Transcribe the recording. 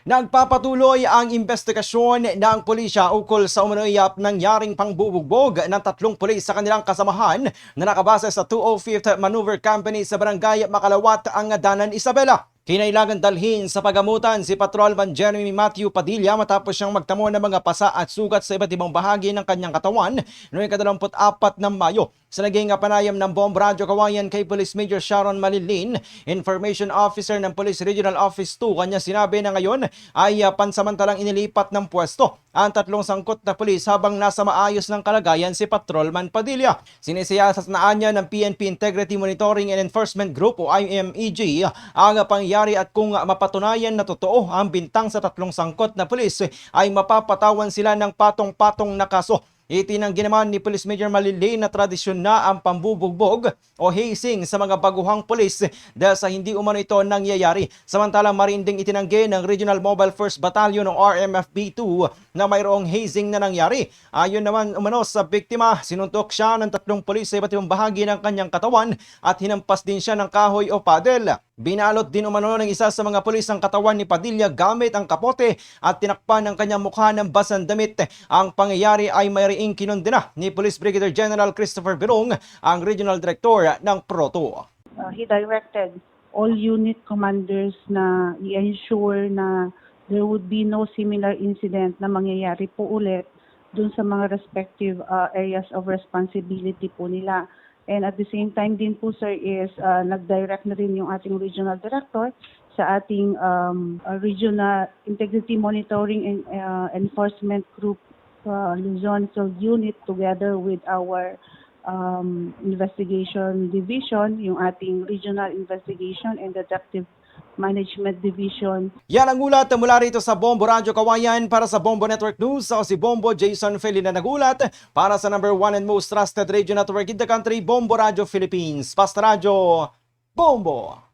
Nagpapatuloy ang investigasyon ng pulisya ukol sa umunuyap nangyaring pangbubugbog ng tatlong pulis sa kanilang kasamahan na nakabase sa 205th Maneuver Company sa barangay Makalawat, ang Danan, Isabela. Kinailangan dalhin sa pagamutan si Patrolman Jeremy Matthew Padilla matapos siyang magtamo ng mga pasa at sugat sa iba't ibang bahagi ng kanyang katawan noong ikadalamput-apat ng Mayo. Sa naging panayam ng Bomb Radyo Kawayan kay Police Major Sharon Malilin, Information Officer ng Police Regional Office 2, kanya sinabi na ngayon ay uh, pansamantalang inilipat ng pwesto ang tatlong sangkot na pulis habang nasa maayos ng kalagayan si Patrolman Padilla. Sinisiyasat na niya ng PNP Integrity Monitoring and Enforcement Group o IMEG ang pangyayari at kung mapatunayan na totoo ang bintang sa tatlong sangkot na pulis ay mapapatawan sila ng patong-patong na kaso. Itinanggi naman ni Police Major Malilay na tradisyon na ang pambubugbog o hazing sa mga baguhang pulis dahil sa hindi umano ito nangyayari. Samantalang marinding itinanggi ng Regional Mobile First Battalion o RMFB2 na mayroong hazing na nangyari. Ayon naman umano sa biktima, sinuntok siya ng tatlong pulis sa iba't ibang bahagi ng kanyang katawan at hinampas din siya ng kahoy o padel. Binalot din umano ng isa sa mga pulis ang katawan ni Padilla gamit ang kapote at tinakpan ng kanyang mukha ng basang damit. Ang pangyayari ay mayroong kinundina ni Police Brigadier General Christopher Birong, ang Regional Director ng Proto. uh, he directed all unit commanders na i-ensure na there would be no similar incident na mangyayari po ulit dun sa mga respective uh, areas of responsibility po nila. And at the same time din po sir is uh, nag-direct na rin yung ating regional director sa ating um, uh, regional integrity monitoring and uh, enforcement group uh, Luzon so unit together with our um, investigation division, yung ating regional investigation and detective management division. Yan ang ulat mula rito sa Bombo Radyo Kawayan para sa Bombo Network News. Ako si Bombo Jason Feli na nagulat para sa number one and most trusted radio network in the country, Bombo Radio Philippines. Basta Radio, Bombo!